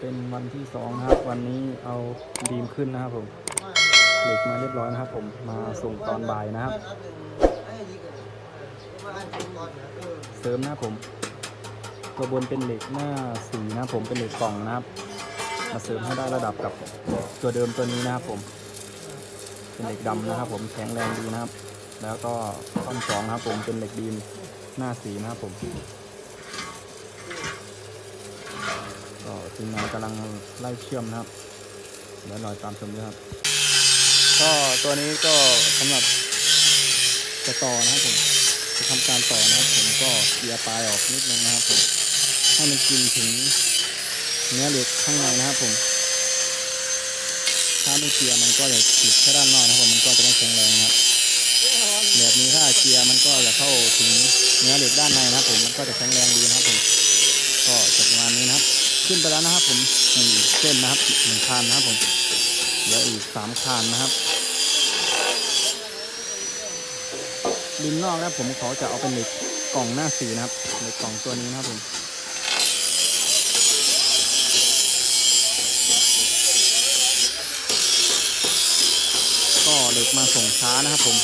เป็นวันที่สองนะครับ วันนี้เอาดีมขึ้นนะครับผมเหล็กมาเรียบร้อยนะครับ ผมมาส่งตอนบ่ายนะครับ เสริมนะครับผม ตัวบนเป็นเหล็กหน้าสีนะครับผมเป็นเหล็กกล่องนะครับ มาเสริมให้ได้ระดับกับตัวเดิมตัวนี้นะครับผมเป็นเหล็กดำนะครับ ผมแข็งแรงดีนะครับ แล้วก็ท่อนสองนะครับ ผมเป็นเหล็กดีมหน้าสีนะครับผม ก็ ทีมงานกำลังไล่เชื่อมนะครับเดี๋ยวรอตามชมด้วยครับก็ตัวนี้ก็สำหรับจะต่อนะครับผมจะทำการต่อนะครับผมก็เคลียร์ปลายออกนิดนึงนะครับผมให้มันกินถึงเนื้อเหล็กข้างในนะครับผมถ้าไม่เคลียร์มันก็จะติดแค่ด้านนอกนะครับผมมันก็จะไม่แข็งแรงนะครับแบบนี้ถ้าเคลียร์มันก็จะเข้าถึงเนื้อเหล็กด้านในนะครับผมมันก็จะแข็งแรงดีนะครับผมก็จะมา ขึ้นไปแล้วนะครับ ผมหนึ่งเส้นนะครับหนึ่งคานนะครับผมเหลืออีกสามคานนะครับริมนอกนะผมเขาจะเอาเป็นเหล็กกล่องหน้าสีนะครับเหล็กกล่องตัวนี้นะครับผมก็เหล็กมาส่งช้านะครับ ผม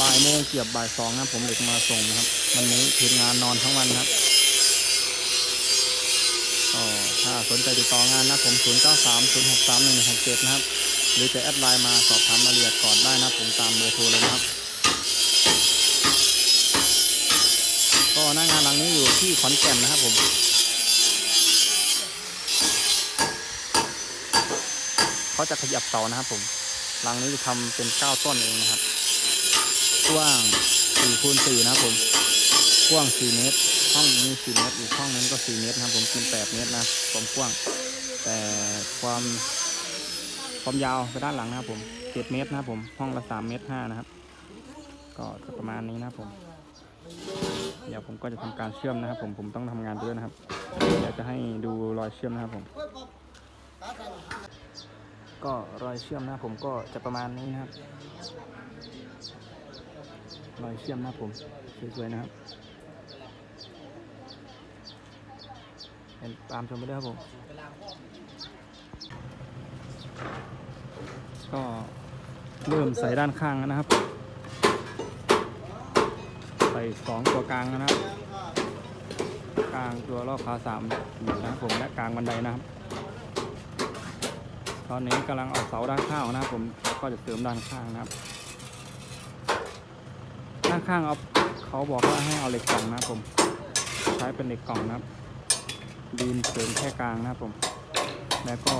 บ่ายโมงเกียบบ่ายสองนะผมเหล็กมาส่งนะครับวันนี้ทีมงานนอนทั้งวันนะครับ ก็ ถ้าสนใจติดต่องานนะผม 0 9 3 0 6 3 1 6 7 นะครับ หรือจะแอดไลน์มาสอบถามรายละเอียดก่อนได้นะผมตามเบอร์โทรเลยนะครับก็หน้างานหลังนี้อยู่ที่ขอนแก่นนะครับผมเขาจะขยับเสานะครับผมหลังนี้จะทำเป็น9ต้นเองนะครับกว้าง4คูณ4นะครับผมกว้าง4เมตร ห้องนี้4เมตรอีกห้องนึงก็4เมตรนะครับผมเป็น8เมตรนะความกว้าง แต่ความความยาวไปด้านหลังนะครับผม7เมตรนะครับผมห้องละ3เมตร5นะครับ ก็ประมาณนี้นะครับผม เดี๋ยวผมก็จะทำการเชื่อมนะครับ ผมผมต้องทำงานด้วยนะครับเดี๋ยวจะให้ดูรอยเชื่อมนะครับผม ก็รอยเชื่อมนะครับผมก็จะประมาณนี้นะครับรอยเชื่อมนะครับผมสวยๆนะครับ เห็น ตามชมไปด้วยครับผม ก็เริ่มใส่ด้านข้างแล้วนะครับ ใส่สองตัวกลางนะครับ กลางตัวรอบขาสามอยู่นะครับผมและกลางบันไดนะครับ ตอนนี้กำลังเอาเสาด้านข้างนะครับผมก็จะเสริมด้านข้างนะครับ ด้านข้างเอาเขาบอกว่าให้เอาเหล็กกล่องนะครับผม ใช้เป็นเหล็กกล่องนะครับ ดีนเสริมแค่กลางนะครับผม แล้วก็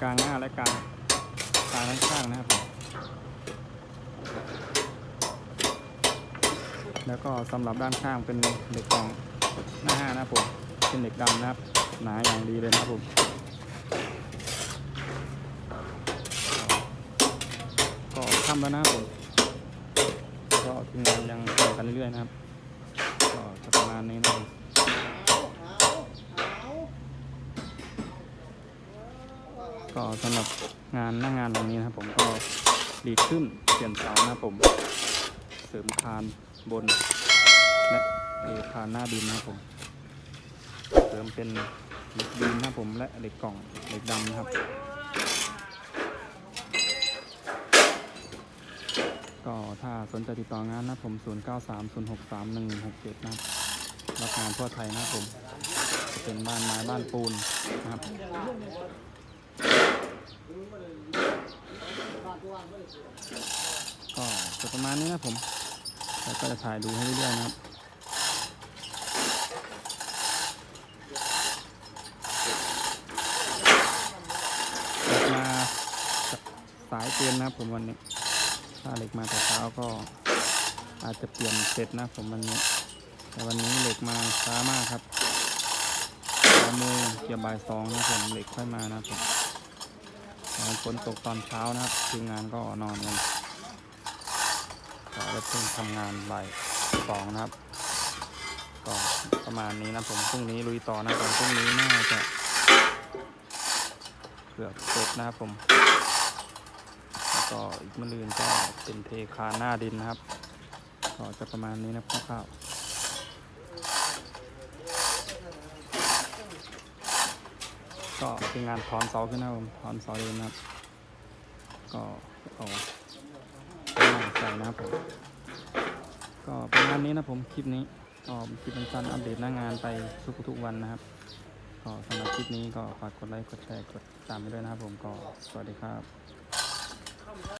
กลางหน้าและกลางกลางข้างนะครับผมแล้วก็สำหรับด้านข้างเป็นเหล็กกองหน้าห้านะครับผมเป็นเหล็กดำนะครับ หนาอย่างดีเลยนะครับผมก็ทำแล้วนะครับผมก็ทีมงานยังทำกันเรื่อยๆนะครับ ก็จะประมาณนี้นะครับผม ก็สำหรับงานหน้างานตรงนี้นะครับผมก็ดีขึ้นเปลี่ยนเสานะผม เสริมคานบน และเออคานหน้าดินนะผม เสริมเป็นเหล็กดินนะผมและเหล็กกล่องเหล็กดำนะครับ ก็ถ้าสนใจติดต่องานนะผม 0 9 3 0 6 3 1 6 7 นะครับรับงานทั่วไทยนะผม เป็นบ้านไม้บ้านปูนนะครับ ก็จะประมาณนี้นะผมแล้วก็จะถ่ายดูให้เรื่อยๆนะครับมาสายเกินนะครับผมวันนี้ ถ้าเหล็กมาแต่เช้าก็อาจจะเปลี่ยนเสร็จนะผมวันนี้ แต่วันนี้เหล็กมาช้ามากครับสามโมงเกี่ยวบ่ายสองนะผมเหล็กค่อยมานะครับผม ฝนตกตอนเช้านะครับทีมงานก็นอนกันก็เพิ่งทำงานบ่ายสองนะครับก็ประมาณนี้นะผมพรุ่งนี้ลุยต่อนะผมพรุ่งนี้น่าจะเกือบเสร็จนะครับผมแล้วก็อีกมะรืนก็เป็นเทคานหน้าดินนะครับ ก็จะประมาณนี้นะคร่าวๆ ก็เป็นงานถอนเสาขึ้นนะผมถอนเสาเดินะครับ ก็เอาเป็นงานใส่นะครับผมก็ประมาณนี้นะผมคลิปนี้ก็คลิปสั้นอัปเดตหน้างานไปทุกๆวันนะครับก็สำหรับคลิปนี้ก็ฝากกดไลค์กดแชร์กดติดตามไปด้วยนะครับผมก็สวัสดีครับ